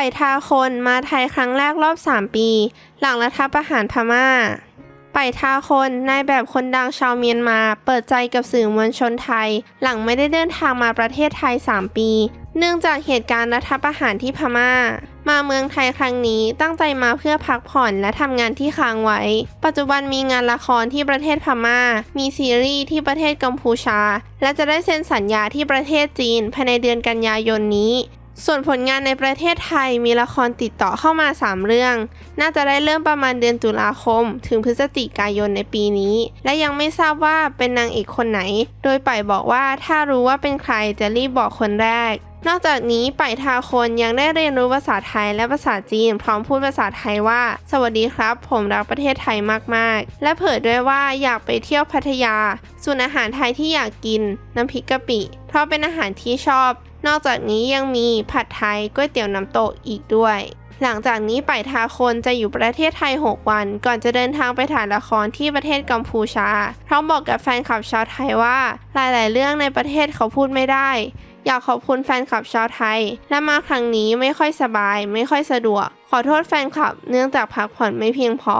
ไปทาคนมาไทยครั้งแรกรอบ 3 ปี หลังรัฐประหารพม่าไปทาคนนายแบบคนดังชาวเมียนมา เปิดใจกับสื่อมวลชนไทย หลังไม่ได้เดินทางมาประเทศไทย 3 ปี เนื่องจากเหตุการณ์รัฐประหารที่พม่า มาเมืองไทยครั้งนี้ตั้งใจมาเพื่อพักผ่อนและทำงานที่ค้างไว้ ปัจจุบันมีงานละครที่ประเทศพม่า มีซีรีส์ที่ประเทศกัมพูชา และจะได้เซ็นสัญญาที่ประเทศจีนภายในเดือนกันยายนนี้ ส่วนผลงานในประเทศไทยมีละครติดต่อเข้ามา 3 เรื่อง น่าจะได้เริ่มประมาณเดือนตุลาคม ถึงพฤศจิกายนในปีนี้ และยังไม่ทราบว่าเป็นนางเอกคนไหน โดยป่ายบอกว่าถ้ารู้ว่าเป็นใครจะรีบบอกคนแรก นอกจากนี้ป่ายทาคนยังได้เรียนรู้ภาษาไทยและภาษาจีน พร้อมพูดภาษาไทยว่า สวัสดีครับ ผมรักประเทศไทยมากๆ และเผยด้วยว่าอยากไปเที่ยวพัทยาส่วนอาหารไทยที่อยากกินน้ำพริกกะปิ เพราะเป็นอาหารที่ชอบ นอกจากนี้ยังมีผัดไทยก๋วยเตี๋ยวน้ำตกอีกด้วย หลังจากนี้ป่ายทาคนจะอยู่ประเทศไทย 6 วัน ก่อนจะเดินทางไปถ่ายละครที่ประเทศกัมพูชาพร้อมบอกกับแฟนคลับชาวไทยว่า หลายๆ เรื่องในประเทศเขาพูดไม่ได้ อยากขอบคุณแฟนคลับชาวไทย และมาครั้งนี้ไม่ค่อยสบาย ไม่ค่อยสะดวก ขอโทษแฟนคลับ เนื่องจากพักผ่อนไม่เพียงพอ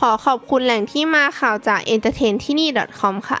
ขอขอบคุณแหล่งที่มาข่าวจาก entertain ที่นี่ .com ค่ะ